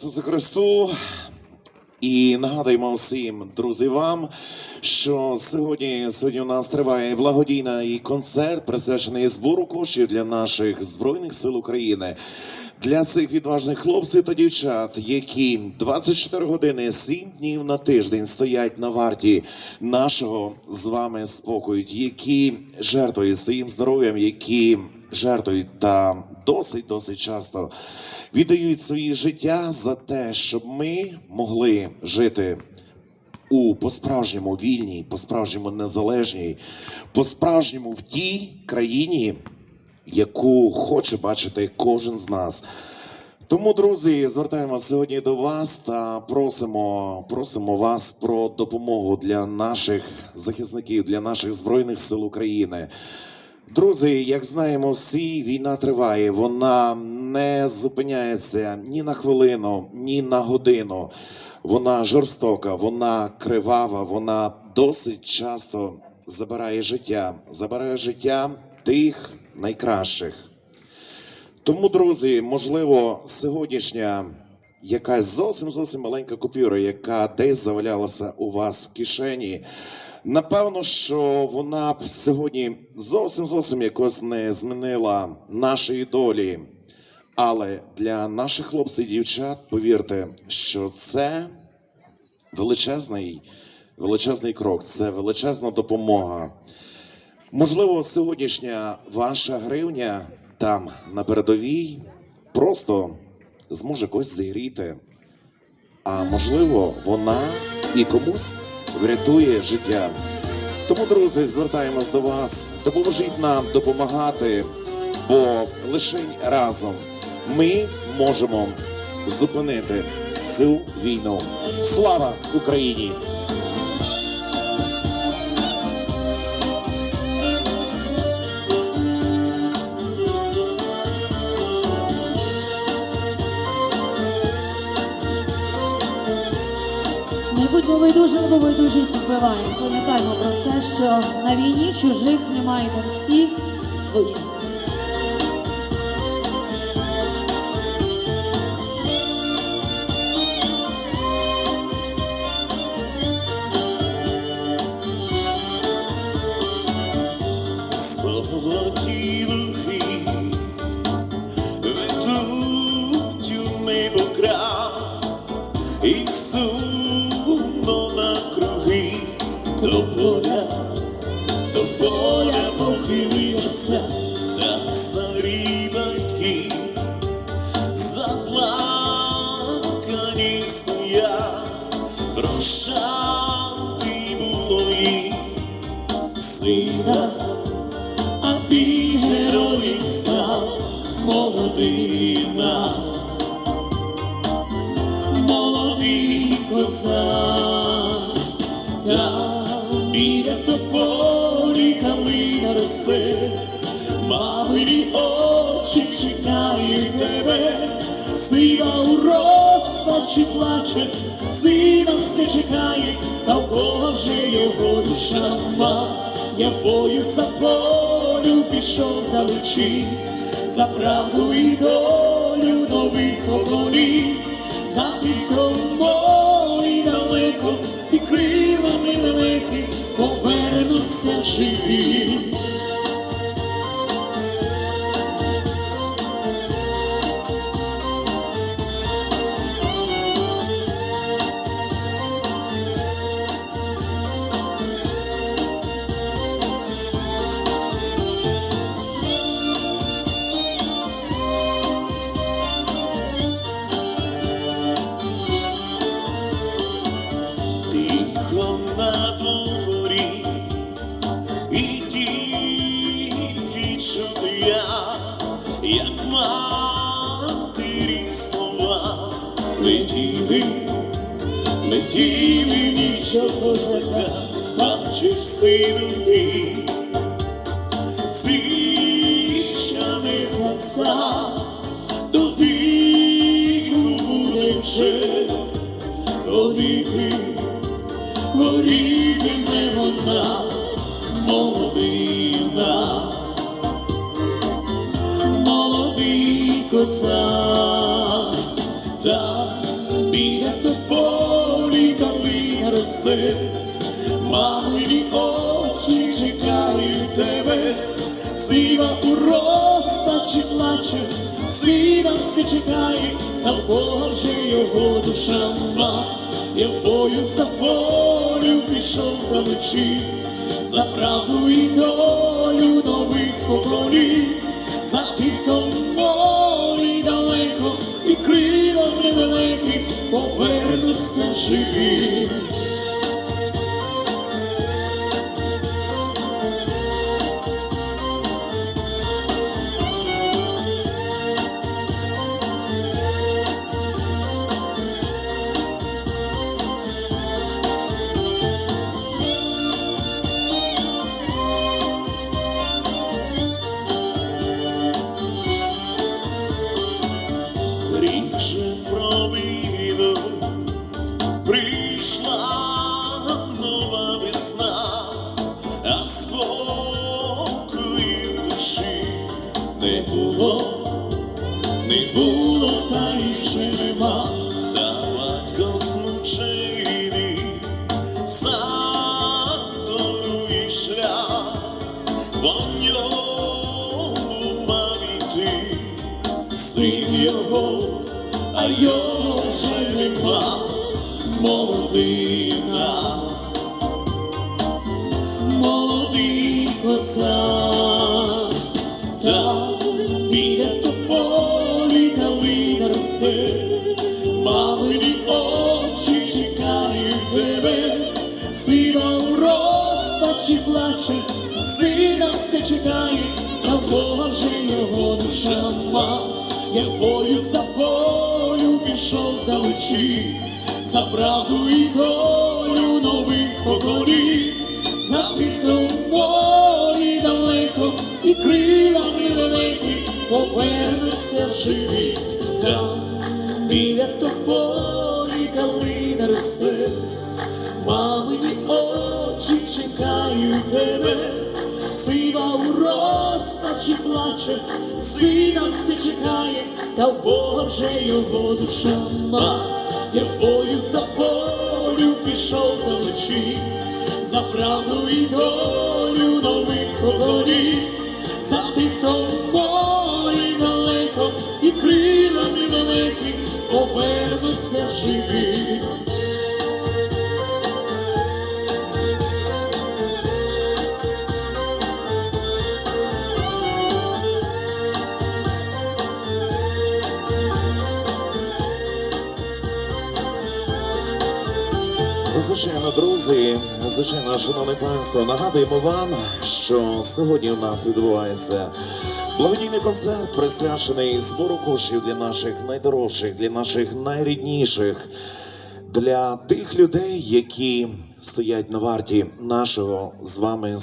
Ісусу Христу. І нагадуємо всім, друзі, вам, що сьогодні, сьогодні у нас триває благодійний концерт, присвячений збору коштів для наших Збройних сил України. Для цих відважних хлопців та дівчат, які 24 години 7 днів на тиждень стоять на варті нашого з вами спокою, які жертвують своїм здоров'ям, які жертвують та досить досить часто віддають свої життя за те, щоб ми могли жити у по-справжньому вільній, по-справжньому незалежній, по-справжньому в тій країні, яку хоче бачити кожен з нас. Тому, друзі, звертаємося сьогодні до вас та просимо, просимо вас про допомогу для наших захисників, для наших збройних сил України. Друзі, як знаємо, всі війна триває. Вона не зупиняється ні на хвилину, ні на годину. Вона жорстока, вона кривава, вона досить часто забирає життя, забирає життя тих найкращих. Тому, друзі, можливо, сьогоднішня якась зовсім зовсім маленька купюра, яка десь завалялася у вас в кишені. Напевно, що вона б сьогодні зовсім зовсім якось не змінила нашої долі. Але для наших хлопців і дівчат, повірте, що це величезний, величезний крок, це величезна допомога. Можливо, сьогоднішня ваша гривня там на передовій просто зможе когось зігріти. А можливо, вона і комусь врятує життя. Тому, друзі, звертаємось до вас, допоможіть нам допомагати, бо лише разом ми можемо зупинити цю війну. Слава Україні! Не будьмо байдужими, бо байдужість вбиває. Пам'ятаємо про це, що на війні чужих немає на всіх своїх. Золоті молодина, молодий козак, там біля тополі калина росте, мамині очі чекають тебе, сина у розпачі плаче, сина все чекає, та в кого вже його душа. Я бою за волю пішов далечі, за правду і долю нових поколінь, за віком мої далеко, і крилами великі повернуться живі. Як матері слова летіли, летіли нічого зака, бачиш сину мій, свіча не за до молодий козак, та біля тополі калина росте, мамині очі чекають тебе, сива у розпачі плаче, сина все чекає, та вже його душа ма. Я в бою за волю пішов далечі, за правду і долю нових поколінь, за тих, хто повернуться не було, та й вже нема, та батько змучений, сам торує шлях, по ньому мав іти. Син його, а його вже нема, молодина, розпачі плаче, сина все чекає, та в Бога вже його душа ма. Я в бою за волю пішов далечі, за правду і долю нових поколінь, за хто морі далеко, і крилами великі повернеться живі. Там біля тополі калина росте, Мамині плаче, сина все чекає, та в Бога вже його душа ма. Я бою за волю пішов далечі, за правду і долю нових поколінь, за тих, хто в морі далеко, і крилами великі повернуться живі. Звичайно, друзі, звичайно, шановне панство, нагадуємо вам, що сьогодні у нас відбувається благодійний концерт, присвячений збору коштів для наших найдорожчих, для наших найрідніших, для тих людей, які стоять на варті нашого з вами